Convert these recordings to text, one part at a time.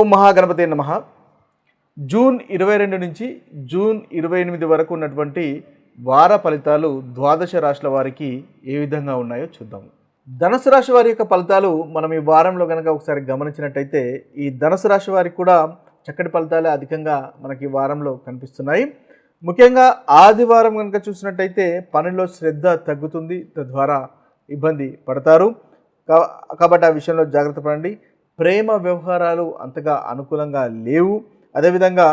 ఓం మహాగణపతి నమ. జూన్ ఇరవై రెండు నుంచి జూన్ ఇరవై ఎనిమిది వరకు ఉన్నటువంటి వార ఫలితాలు ద్వాదశ రాశుల వారికి ఏ విధంగా ఉన్నాయో చూద్దాం. ధనుసు రాశి వారి యొక్క ఫలితాలు మనం ఈ వారంలో కనుక ఒకసారి గమనించినట్టయితే ఈ ధనుసు రాశి వారికి కూడా చక్కటి ఫలితాలే అధికంగా మనకి ఈ వారంలో కనిపిస్తున్నాయి. ముఖ్యంగా ఆదివారం కనుక చూసినట్టయితే పనిలో శ్రద్ధ తగ్గుతుంది తద్వారా ఇబ్బంది పడతారు. కా- కాబట్టి ఆ విషయంలో జాగ్రత్త పడండి. ప్రేమ వ్యవహారాలు అంతగా అనుకూలంగా లేవు. అదేవిధంగా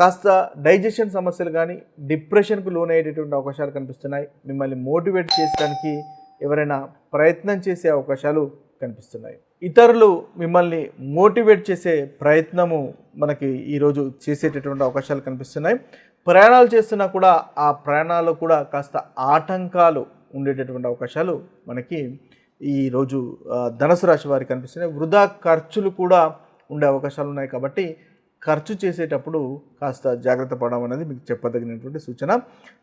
కాస్త డైజెషన్ సమస్యలు కానీ డిప్రెషన్కు లోనయ్యేటటువంటి అవకాశాలు కనిపిస్తున్నాయి. మిమ్మల్ని మోటివేట్ చేయడానికి ఎవరైనా ప్రయత్నం చేసే అవకాశాలు కనిపిస్తున్నాయి. ఇతరులు మిమ్మల్ని మోటివేట్ చేసే ప్రయత్నము మనకి ఈరోజు చేసేటటువంటి అవకాశాలు కనిపిస్తున్నాయి. ప్రయాణాలు చేస్తున్నా కూడా ఆ ప్రయాణాల్లో కూడా కాస్త ఆటంకాలు ఉండేటటువంటి అవకాశాలు మనకి ఈరోజు ధనసు ధనుసు రాశి వారికి కనిపిస్తున్నాయి వృధా ఖర్చులు కూడా ఉండే అవకాశాలు ఉన్నాయి కాబట్టి ఖర్చు చేసేటప్పుడు కాస్త జాగ్రత్త పడడం అనేది మీకు చెప్పదగినటువంటి సూచన.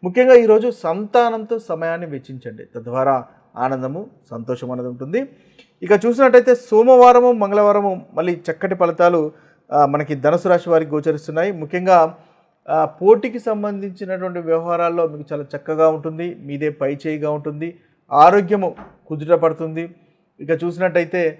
ముఖ్యంగా ఈరోజు సంతానంతో సమయాన్ని వెచ్చించండి. తద్వారా ఆనందము సంతోషం అనేది ఉంటుంది. ఇక చూసినట్టయితే సోమవారము మంగళవారము మళ్ళీ చక్కటి ఫలితాలు మనకి ధనుసు రాశి వారికి గోచరిస్తున్నాయి. ముఖ్యంగా పోటీకి సంబంధించినటువంటి వ్యవహారాల్లో మీకు చాలా చక్కగా ఉంటుంది. మీదే పై చేయిగా ఉంటుంది. ఆరోగ్యము కుదుట పడుతుంది ఇక చూసినట్టయితే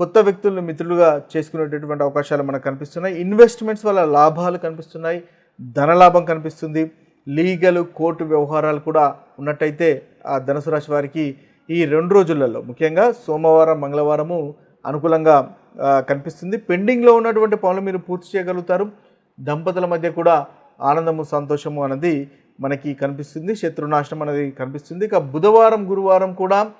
కొత్త వ్యక్తులను మిత్రులుగా చేసుకునేటటువంటి అవకాశాలు మనకు కనిపిస్తున్నాయి. ఇన్వెస్ట్మెంట్స్ వల్ల లాభాలు కనిపిస్తున్నాయి. ధనలాభం కనిపిస్తుంది. లీగల్ కోర్టు వ్యవహారాలు కూడా ఉన్నట్టయితే ఆ ధనుసు రాశి వారికి ఈ రెండు రోజులలో ముఖ్యంగా సోమవారం మంగళవారము అనుకూలంగా కనిపిస్తుంది. పెండింగ్లో ఉన్నటువంటి పనులు మీరు పూర్తి చేయగలుగుతారు. దంపతుల మధ్య కూడా ఆనందము సంతోషము అనేది మనకి కనిపిస్తుంది. శత్రునాశనం అనేది కనిపిస్తుంది. ఇక బుధవారం గురువారం కూడా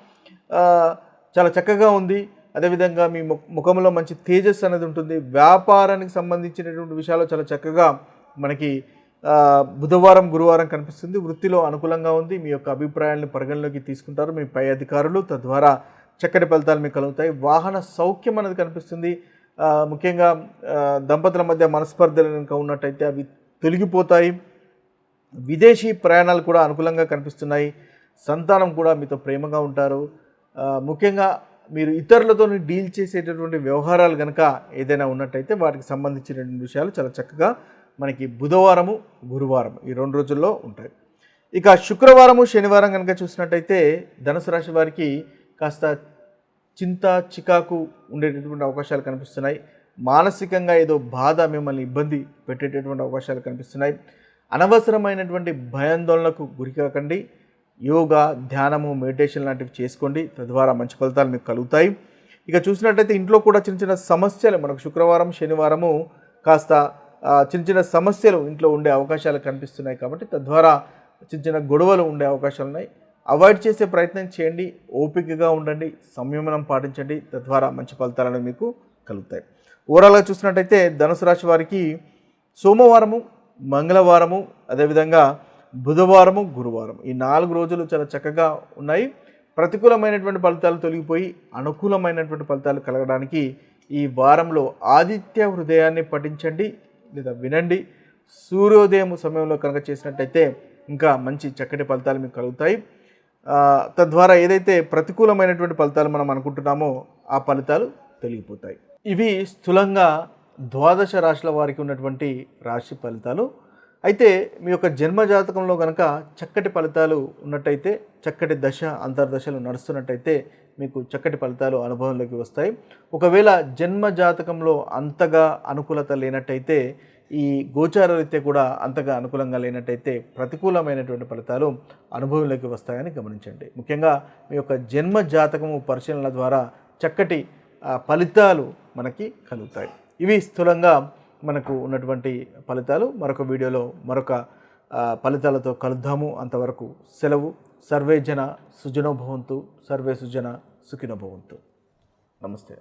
చాలా చక్కగా ఉంది. అదేవిధంగా మీ ము- ముఖంలో మంచి తేజస్సు అనేది ఉంటుంది. వ్యాపారానికి సంబంధించినటువంటి విషయాలు చాలా చక్కగా మనకి బుధవారం గురువారం కనిపిస్తుంది. వృత్తిలో అనుకూలంగా ఉంది. మీ యొక్క అభిప్రాయాలను పరిగణలోకి తీసుకుంటారు. మీ పై అధికారులు తద్వారా చక్కటి ఫలితాలు మీకు కలుగుతాయి. వాహన సౌఖ్యం అనేది కనిపిస్తుంది. ముఖ్యంగా దంపతుల మధ్య మనస్పర్ధలు కనుక ఉన్నట్టయితే అవి తొలగిపోతాయి. విదేశీ ప్రయాణాలు కూడా అనుకూలంగా కనిపిస్తున్నాయి. సంతానం కూడా మీతో ప్రేమగా ఉంటారు. ముఖ్యంగా మీరు ఇతరులతో డీల్ చేసేటటువంటి వ్యవహారాలు కనుక ఏదైనా ఉన్నట్టయితే వాటికి సంబంధించినటువంటి విషయాలు చాలా చక్కగా మనకి బుధవారము గురువారం ఈ రెండు రోజుల్లో ఉంటాయి. ఇక శుక్రవారము శనివారం కనుక చూసినట్టయితే ధనుసు రాశి వారికి కాస్త చింత చికాకు ఉండేటటువంటి అవకాశాలు కనిపిస్తున్నాయి. మానసికంగా ఏదో బాధ మిమ్మల్ని ఇబ్బంది పెట్టేటటువంటి అవకాశాలు కనిపిస్తున్నాయి. అనవసరమైనటువంటి భయాందోళనకు గురికాకండి యోగా ధ్యానము మెడిటేషన్ లాంటివి చేసుకోండి. తద్వారా మంచి ఫలితాలు మీకు కలుగుతాయి. ఇక చూసినట్టయితే ఇంట్లో కూడా చిన్న చిన్న సమస్యలు మనకు శుక్రవారం శనివారము కాస్త చిన్న చిన్న సమస్యలు ఇంట్లో ఉండే అవకాశాలు కనిపిస్తున్నాయి కాబట్టి తద్వారా చిన్న చిన్న గొడవలు ఉండే అవకాశాలు ఉన్నాయి. అవాయిడ్ చేసే ప్రయత్నం చేయండి. ఓపికగా ఉండండి. సంయమనం పాటించండి. తద్వారా మంచి ఫలితాలను మీకు కలుగుతాయి. ఓవరాల్గా చూసినట్టయితే ధనుసు రాశి వారికి సోమవారము మంగళవారము అదేవిధంగా బుధవారము గురువారం ఈ నాలుగు రోజులు చాలా చక్కగా ఉన్నాయి. ప్రతికూలమైనటువంటి ఫలితాలు తొలగిపోయి అనుకూలమైనటువంటి ఫలితాలు కలగడానికి ఈ వారంలో ఆదిత్య హృదయాన్ని పఠించండి లేదా వినండి. సూర్యోదయం సమయంలో కనుక చేసినట్టయితే ఇంకా మంచి చక్కటి ఫలితాలు మీకు కలుగుతాయి. తద్వారా ఏదైతే ప్రతికూలమైనటువంటి ఫలితాలు మనం అనుకుంటున్నామో ఆ ఫలితాలు తొలగిపోతాయి. ఇవి స్థూలంగా ద్వాదశ రాశుల వారికి ఉన్నటువంటి రాశి ఫలితాలు. అయితే మీ యొక్క జన్మ జాతకంలో కనుక చక్కటి ఫలితాలు ఉన్నట్టయితే చక్కటి దశ అంతర్దశలు నడుస్తున్నట్టయితే మీకు చక్కటి ఫలితాలు అనుభవంలోకి వస్తాయి. ఒకవేళ జన్మ జాతకంలో అంతగా అనుకూలత లేనట్టయితే ఈ గోచార రీత్యా కూడా అంతగా అనుకూలంగా లేనట్టయితే ప్రతికూలమైనటువంటి ఫలితాలు అనుభవంలోకి వస్తాయని గమనించండి. ముఖ్యంగా మీ యొక్క జన్మ జాతకము పరిశీలనల ద్వారా చక్కటి ఫలితాలు మనకి కలుగుతాయి. ఇవి స్థూలంగా మనకు ఉన్నటువంటి ఫలితాలు. మరొక వీడియోలో మరొక ఫలితాలతో కలుద్దాము. అంతవరకు సెలవు. సర్వే జన సుజనోభవంతు సర్వే సుజన సుఖినోభవంతు నమస్తే.